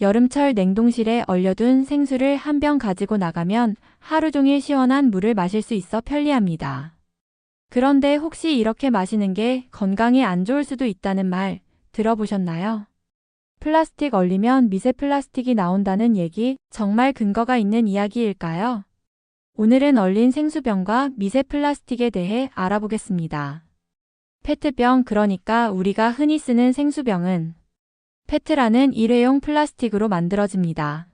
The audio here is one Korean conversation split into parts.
여름철 냉동실에 얼려둔 생수를 한 병 가지고 나가면 하루 종일 시원한 물을 마실 수 있어 편리합니다. 그런데 혹시 이렇게 마시는 게 건강에 안 좋을 수도 있다는 말 들어보셨나요? 플라스틱 얼리면 미세 플라스틱이 나온다는 얘기 정말 근거가 있는 이야기일까요? 오늘은 얼린 생수병과 미세 플라스틱에 대해 알아보겠습니다. 페트병 그러니까 우리가 흔히 쓰는 생수병은 페트라는 일회용 플라스틱으로 만들어집니다.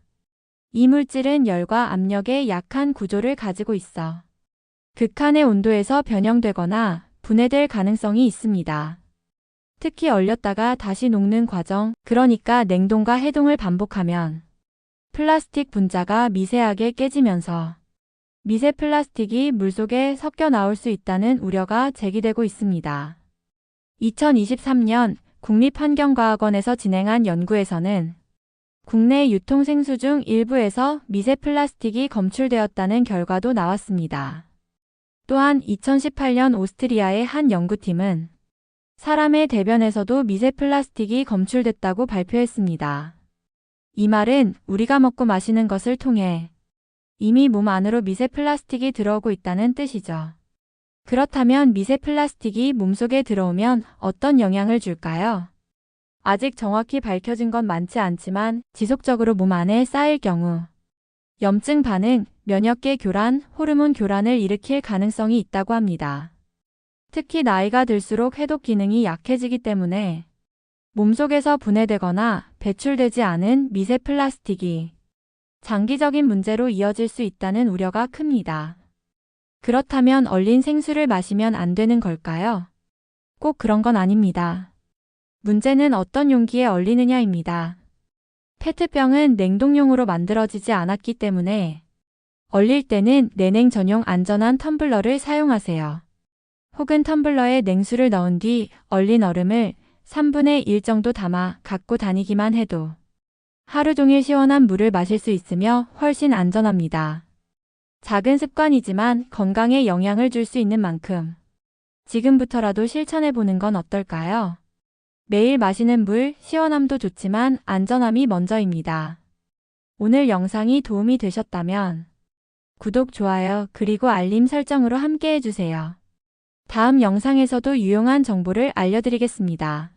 이 물질은 열과 압력에 약한 구조를 가지고 있어 극한의 온도에서 변형되거나 분해될 가능성이 있습니다. 특히 얼렸다가 다시 녹는 과정, 그러니까 냉동과 해동을 반복하면 플라스틱 분자가 미세하게 깨지면서 미세 플라스틱이 물속에 섞여 나올 수 있다는 우려가 제기되고 있습니다. 2023년 국립환경과학원에서 진행한 연구에서는 국내 유통 생수 중 일부에서 미세 플라스틱이 검출되었다는 결과도 나왔습니다. 또한 2018년 오스트리아의 한 연구팀은 사람의 대변에서도 미세 플라스틱이 검출됐다고 발표했습니다. 이 말은 우리가 먹고 마시는 것을 통해 이미 몸 안으로 미세 플라스틱이 들어오고 있다는 뜻이죠. 그렇다면 미세 플라스틱이 몸속에 들어오면 어떤 영향을 줄까요? 아직 정확히 밝혀진 건 많지 않지만 지속적으로 몸 안에 쌓일 경우 염증 반응, 면역계 교란, 호르몬 교란을 일으킬 가능성이 있다고 합니다. 특히 나이가 들수록 해독 기능이 약해지기 때문에 몸속에서 분해되거나 배출되지 않은 미세 플라스틱이 장기적인 문제로 이어질 수 있다는 우려가 큽니다. 그렇다면 얼린 생수를 마시면 안 되는 걸까요? 꼭 그런 건 아닙니다. 문제는 어떤 용기에 얼리느냐입니다. 페트병은 냉동용으로 만들어지지 않았기 때문에 얼릴 때는 내냉 전용 안전한 텀블러를 사용하세요. 혹은 텀블러에 냉수를 넣은 뒤 얼린 얼음을 3분의 1 정도 담아 갖고 다니기만 해도 하루 종일 시원한 물을 마실 수 있으며 훨씬 안전합니다. 작은 습관이지만 건강에 영향을 줄 수 있는 만큼 지금부터라도 실천해 보는 건 어떨까요? 매일 마시는 물, 시원함도 좋지만 안전함이 먼저입니다. 오늘 영상이 도움이 되셨다면 구독, 좋아요, 그리고 알림 설정으로 함께 해주세요. 다음 영상에서도 유용한 정보를 알려드리겠습니다.